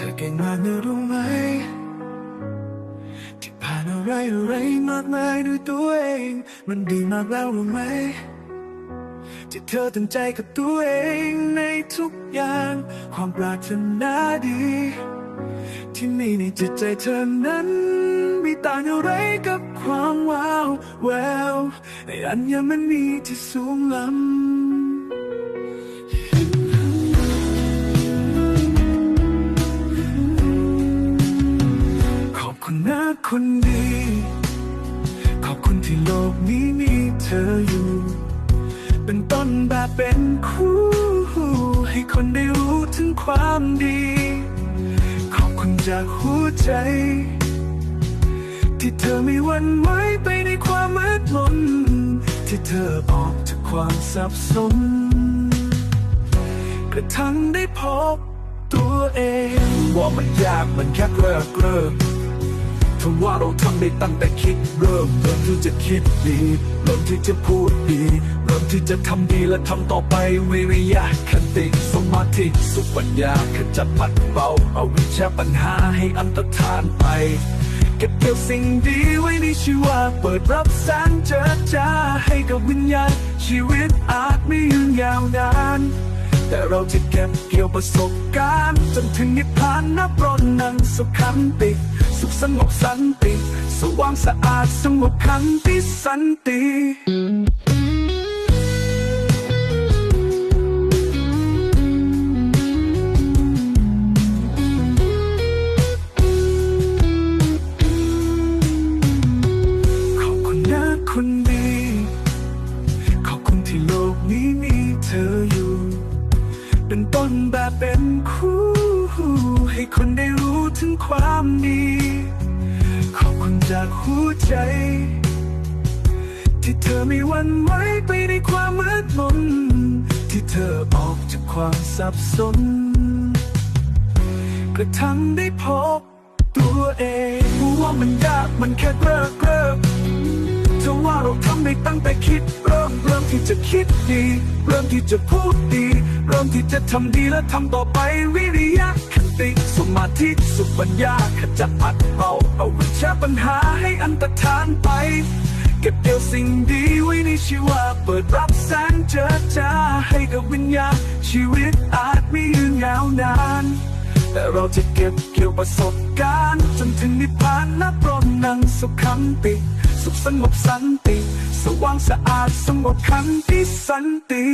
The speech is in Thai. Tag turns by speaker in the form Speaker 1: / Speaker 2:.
Speaker 1: ธอเก่งมากนะรู้ไหม ที่ผ่านอะไรอะไรมากมายด้วยตัวเอง มันดีมากแล้วรู้ไหม ที่เธอตั้งใจกับตัวเองในทุกอย่าง ความปรารถนาดี ที่มีในจิตใจเธอนั้น มีต่างอะไรกับความว้าวแววในอัญมณีที่สูงล้ำ คนดี ขอบคุณที่โลกนี้มีเธออยู่ เป็นต้นแบบเป็นคู่ ให้คนได้รู้ถึงความดี ขอบคุณจากหัวใจ ที่เธอไม่หวั่นไหวไปในความมืดมนที่เธอออกจากความสับสนกระทั่งได้พบตัวเอง ว่ามันยากมันแค่เริ่มเริ่มถ้าว่าเราทำได้ตั้งแต่คิด เริ่มเริ่มที่จะคิดดี เริ่มที่จะพูดดี เริ่มที่จะทำดีและทำต่อไปวิริยะคติสมาธิสุปัญญาขจัดปัดเป่าเอาวิชาปัญหาให้อันตรธานไปเก็บเกี่ยวสิ่งดีไว้ในชีวาเปิดรับแสงเจิดจ้าให้กับวิญญาณ ชีวิตอาจไม่ยืนยาวนาน แต่เราจะเก็บเกี่ยวประสบการณ์ จนถึงนิพพานนับรนนังสุขขันติ สุขสงบสันติ สว่างสะอาดสงบขันติสันติ ความดี ขอบคุณจากหัวใจ ที่เธอไม่หวั่นไหวไปในความมืดมนที่เธอออกจากความสับสน กระทั่งได้พบตัวเองรู้ว่ามันยากมันแค่เริ่มเริ่มเธอว่าเราทำได้ตั้งแต่คิด เริ่มเริ่มที่จะคิดดี เริ่มที่จะพูดดี เริ่มที่จะทำดีและทำต่อไปวิริยะ มาธิสุปัญญาขจัดปัดเป่าเอาวิชาปัญหาให้อันตรธานไป เก็บเกี่ยวสิ่งดีไว้ในชีวาเปิดรับแสงเจิดจ้าให้กับวิญญาชีวิตอาจไม่ยืนยาวนานแต่เราจะเก็บเกี่ยวประสบการณ์ จนถึงนิพพานนับรนนังสุขขันติ สุขสงบสันติ สว่างสะอาดสงบขันติสันติ